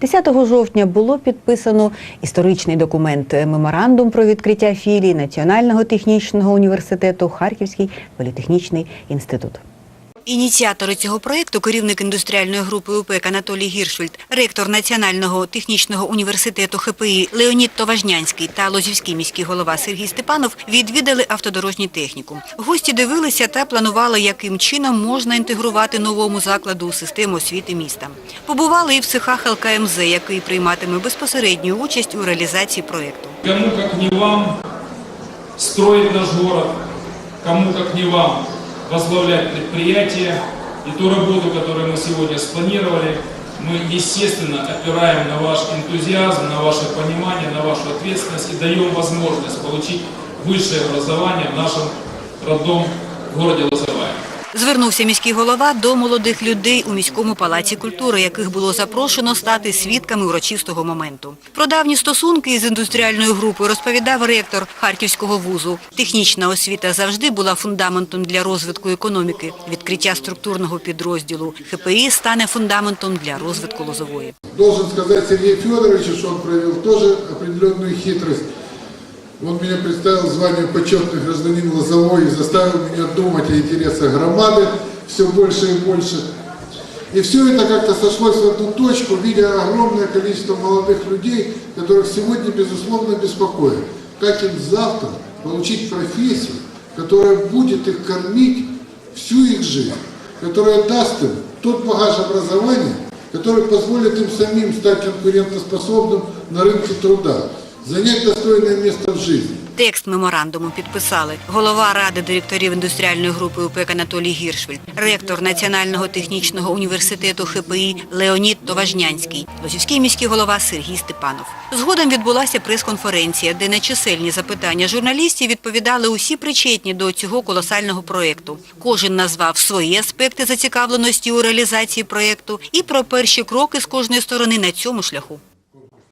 10 жовтня було підписано історичний документ меморандум про відкриття філії Національного технічного університету Харківський політехнічний інститут. Ініціатори цього проєкту, керівник індустріальної групи УПЕК Анатолій Гіршфельд, ректор Національного технічного університету ХПІ Леонід Товажнянський та Лозівський міський голова Сергій Степанов відвідали автодорожній технікум. Гості дивилися та планували, яким чином можна інтегрувати новому закладу у систему освіти міста. Побували і в цехах ЛКМЗ, який прийматиме безпосередню участь у реалізації проєкту. Кому как не вам строить наш город, кому как не вам возглавлять предприятие. И ту работу, которую мы сегодня спланировали, мы, естественно, опираем на ваш энтузиазм, на ваше понимание, на вашу ответственность и даем возможность получить высшее образование в нашем родном городе Лозовая. Звернувся міський голова до молодих людей у міському палаці культури, яких було запрошено стати свідками урочистого моменту. Про давні стосунки з індустріальною групою розповідав ректор Харківського вузу. Технічна освіта завжди була фундаментом для розвитку економіки. Відкриття структурного підрозділу ХПІ стане фундаментом для розвитку Лозової. Должен сказать Сергею Федоровичу, что он проявил тоже определенную хитрость. Он меня представил в званию почетный гражданин Лозовой и заставил меня думать о интересах громады все больше и больше. И все это как-то сошлось в одну точку, видя огромное количество молодых людей, которых сегодня, безусловно, беспокоит. Как им завтра получить профессию, которая будет их кормить всю их жизнь, которая даст им тот багаж образования, который позволит им самим стать конкурентоспособным на рынке труда, занять достойное место в жизни. Текст меморандуму підписали голова ради директорів індустріальної групи УПЕК Анатолій Гіршфельд, ректор Національного технічного університету ХПІ Леонід Товажнянський, Лосівський міський голова Сергій Степанов. Згодом відбулася прес-конференція, де на чисельні запитання журналістів відповідали усі причетні до цього колосального проєкту. Кожен назвав свої аспекти зацікавленості у реалізації проєкту і про перші кроки з кожної сторони на цьому шляху.